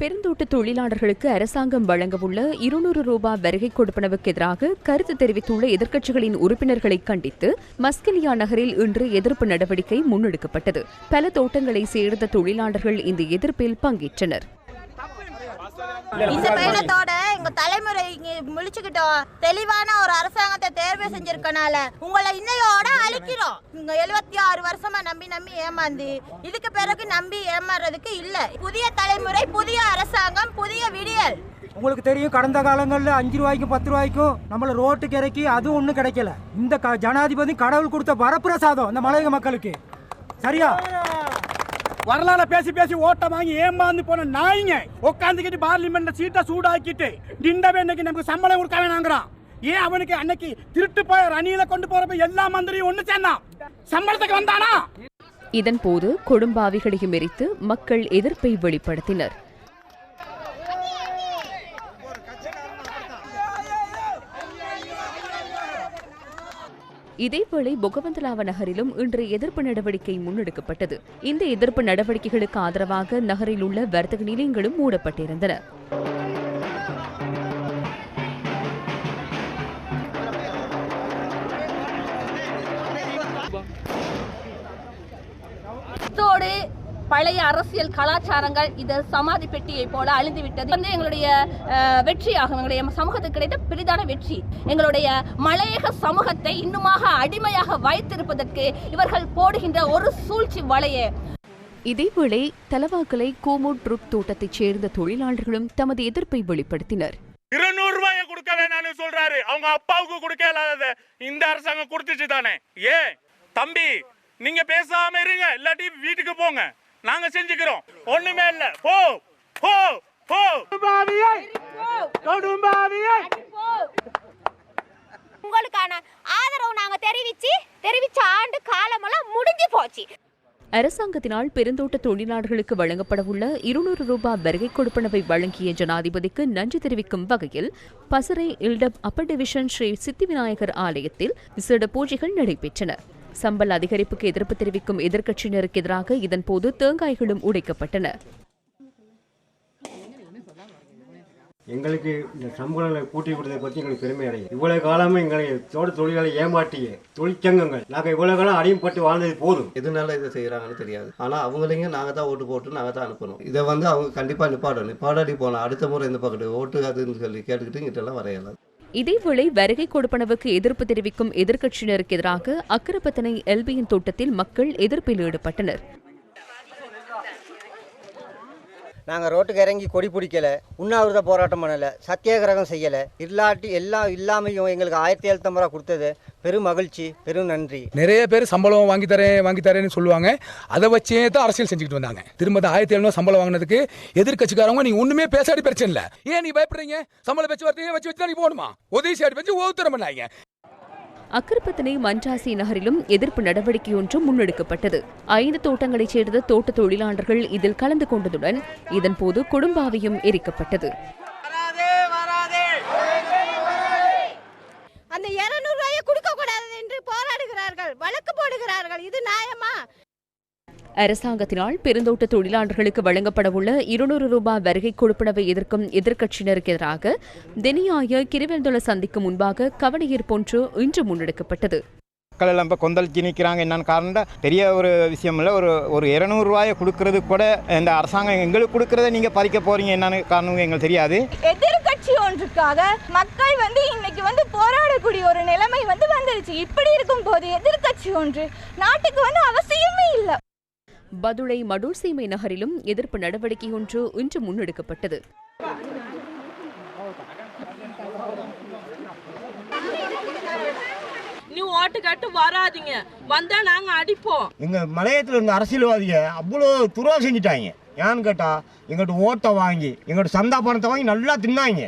பெருந்தோட்ட தொழிலாளர்களுக்கு அரசாங்கம் வழங்கவுள்ள இருநூறு ரூபாய் வருகை கொடுப்பனவுக்கு எதிராக கருத்து தெரிவித்துள்ள எதிர்க்கட்சிகளின் உறுப்பினர்களை கண்டித்து மஸ்கலியா நகரில் இன்று எதிர்ப்பு நடவடிக்கை முன்னெடுக்கப்பட்டது. பல தோட்டங்களை சேர்ந்த தொழிலாளர்கள் இந்த எதிர்ப்பில் பங்கேற்றனர். இந்த பயணத்தோட எங்க தலைமுறை முழிச்சுக்கிட்டோம். தெளிவான ஒரு அரசாங்கத்தை தேர்வு செஞ்சிருக்கனால உங்களை இன்னையோட அழிக்கிறோம். இங்க எழுபத்தி ஆறு வருஷமா நம்பி நம்பி ஏமாந்து இதுக்கு பிறகு நம்பி ஏமாறுறதுக்கு இல்ல. புதிய தலைமுறை புதிய அரசாங்கம் புதிய விடியல். உங்களுக்கு தெரியும் கடந்த காலங்களில் அஞ்சு ரூபாய்க்கும் பத்து ரூபாய்க்கும் நம்மள ரோட்டுக்கு இறக்கி அதுவும் ஒன்றும் கிடைக்கல. இந்த க ஜனாதிபதி கடவுள் கொடுத்த வரப்பிரசாதம் இந்த மலையக மக்களுக்கு. சரியா? வரலாறு பேசி பேசி ஓட்ட வாங்கி ஏமாந்து போன நாய்ங்க. உட்காந்துக்கிட்டு பார்லிமெண்ட்ல சீட்டை சூடாக்கிட்டு நின்றவே இன்னைக்கு நமக்கு சம்பளம் கொடுக்க வேணாங்கிறான் ஏன் அவனுக்கு அன்னைக்கு திருட்டு போய் ரணியில கொண்டு போறப்ப எல்லா மந்திரியும் ஒண்ணு சேர்ந்தான்? சம்பளத்துக்கு வந்தானா? இதன்போது கொடும்பாவிகளையும் எரித்து மக்கள் எதிர்ப்பை வெளிப்படுத்தினர். இதேவேளை பொகவந்தலாவ நகரிலும் இன்று எதிர்ப்பு நடவடிக்கை முன்னெடுக்கப்பட்டது. இந்த எதிர்ப்பு நடவடிக்கைகளுக்கு ஆதரவாக நகரில் உள்ள வர்த்தக நிலையங்களும் மூடப்பட்டிருந்தன. இத்தோடு பழைய அரசியல் கலாச்சாரங்கள் இது சமாதி பெட்டியை போல அழிந்து விட்டது வந்து எங்களுடைய வெற்றியாகும். எங்களுடைய சமூகத்துக்கு கிடைத்த பெரிதான வெற்றி. எங்களுடைய மலையக சமூகத்தை இன்னுமாக அடிமையாக வைத்திருப்பதற்கு இவர்கள் போடுகின்ற ஒரு சூழ்ச்சி வலையே. இதேவேளை தலவாக்கலை கோமோட் ட்ரூப் தோட்டத்தைச் சேர்ந்த தொழிலாளர்களும் தமது எதிர்ப்பை வெளிப்படுத்தினர். இருநூறு ரூபாய கொடுக்க வேணாம்னு சொல்றாரு. அவங்க அப்பாவுக்கு கொடுக்க இல்லாதத இந்த அரசாங்கம் கொடுத்துச்சு தானே ஏ தம்பி நீங்க பேசாம இருங்க. இல்லாட்டி வீட்டுக்கு போங்க. நாங்க செஞ்சுக்கிறோம். ஒண்ணுமே இல்ல. போ போ போ. உங்களுக்கான ஆதரவு நாங்க தெரிவிச்சு தெரிவிச்ச ஆண்டு காலமெல்லாம் முடிஞ்சு போச்சு. அரசாங்கத்தினால் பெருந்தோட்ட தொழிலாளர்களுக்கு வழங்கப்படவுள்ள இருநூறு ரூபாய் வருகை கொடுப்பனவை வழங்கிய ஜனாதிபதிக்கு நன்றி தெரிவிக்கும் வகையில் பசறை இல்டப் அப்பர் டிவிஷன் ஸ்ரீ சித்தி விநாயகர் ஆலயத்தில் விசேட பூஜைகள் நடைபெற்றன. சம்பள அதிகரிப்புக்கு எதிர்ப்பு தெரிவிக்கும் எதிர்க்கட்சியினருக்கு எதிராக இதன்போது தேங்காய்களும் உடைக்கப்பட்டன. எங்களுக்கு இந்த சம்பளங்களை கூட்டி கொடுத்ததை பற்றி எங்களுக்கு பெருமை அடையும் இவ்வளவு காலமும் எங்களை தோட்ட தொழிலாளி ஏமாற்றிய தொழிற்சங்கங்கள் நாங்கள் இவ்வளவு காலம் அடிமைப்பட்டு வாழ்ந்தது போதும். எதனால இதை செய்கிறாங்கன்னு தெரியாது. ஆனால் அவங்களைங்க நாங்கள் தான் ஓட்டு போட்டு நாங்கள் தான் அனுப்பணும். இதை வந்து அவங்க கண்டிப்பாக நிப்பாடணும் நிப்பாடாடி போகலாம் அடுத்த முறை இந்த பக்கத்து ஓட்டு அதுன்னு சொல்லி கேட்டுக்கிட்டு இங்கிட்டெல்லாம் வரையலாம். இதேவேளை வருகை கொடுப்பனவுக்கு எதிர்ப்பு தெரிவிக்கும் எதிர்க்கட்சியினருக்கு எதிராக அக்கரப்பத்தனை எல்பியின் தோட்டத்தில் மக்கள் எதிர்ப்பில் ஈடுபட்டனர். நாங்கள் ரோட்டுக்கு இறங்கி கொடி பிடிக்கலை உண்ணாவிரத போராட்டம் பண்ணலை சத்தியாகிரகம் செய்யலை. இல்லாட்டி எல்லாம் இல்லாமையும் எங்களுக்கு ஆயிரத்தி எழுநூத்தம்பது ரூபா கொடுத்தது. பெரும் மகிழ்ச்சி பெரும் நன்றி. நிறைய பேர் சம்பளம் வாங்கி தரேன் வாங்கி தரேன்னு சொல்லுவாங்க. அதை வச்சே தான் அரசியல் செஞ்சுக்கிட்டு வந்தாங்க. திரும்ப அந்த ஆயிரத்தி எழுநூறு சம்பளம் வாங்கினதுக்கு எதிர்க்கட்சிக்காரங்க நீ ஒண்ணுமே பேசாடி பிரச்சனை இல்லை. ஏன் நீ பயப்படுறீங்க? சம்பளம் வச்சு வரத்தையே வச்சு வச்சு தான் நீ போகணுமா? உதவி சாடி வச்சு ஒவ்வொருத்தரம் பண்ணாங்க அக்கரப்பத்தனை மன்றாசி நகரிலும் எதிர்ப்பு நடவடிக்கை ஒன்று முன்னெடுக்கப்பட்டது. ஐந்து தோட்டங்களைச் சேர்ந்த தோட்ட தொழிலாளர்கள் இதில் கலந்து கொண்டதுடன் இதன்போது கொடும்பாவையும் எரிக்கப்பட்டது. அரசாங்கத்தினால் பெருந்தோட்ட தொழிலாளர்களுக்கு வழங்கப்படவுள்ள இருநூறு ரூபாய் வருகை கொடுப்பனவை எதிர்க்கும் எதிர்க்கட்சியினருக்கு எதிராக தெனியாய கிரிவெல்தொல சந்திக்கு முன்பாக கவனஈர்ப்பு ஒன்று இன்று முன்னெடுக்கப்பட்டது. மக்கள் எல்லாம் இப்போ கொந்தளிச்சு நிற்கிறாங்க என்னன்னு காரணம் பெரிய ஒரு விஷயம் இல்லை. ஒரு ஒரு இரநூறுவாயை கொடுக்கறது கூட இந்த அரசாங்கம் எங்களுக்கு கொடுக்கறத நீங்கள் பறிக்க போறீங்க. என்னன்னு காரணம் எங்களுக்கு தெரியாது. எதிர்கட்சி ஒன்றுக்காக மக்கள் வந்து இன்னைக்கு வந்து போராடக்கூடிய ஒரு நிலைமை வந்து வந்துருச்சு. இப்படி இருக்கும் போது எதிர்கட்சி ஒன்று நாட்டுக்கு வந்து அவசியமே இல்லை. பதுளை மடூர்சீமை நகரிலும் எதிர்ப்பு நடவடிக்கை ஒன்று இன்று முன்னெடுக்கப்பட்டது. நீ ஓட்டு கட்டு வராதீங்க. வந்தா நாங்க அடிப்போம். எங்கள் மலையத்தில் இருந்த அரசியல்வாதிக அவ்வளோ துருவா செஞ்சுட்டாங்க. ஏன்னு கேட்டால் எங்கள்கிட்ட ஓட்டை வாங்கி எங்கள்கிட்ட சந்தா பணத்தை வாங்கி நல்லா தின்னாங்க.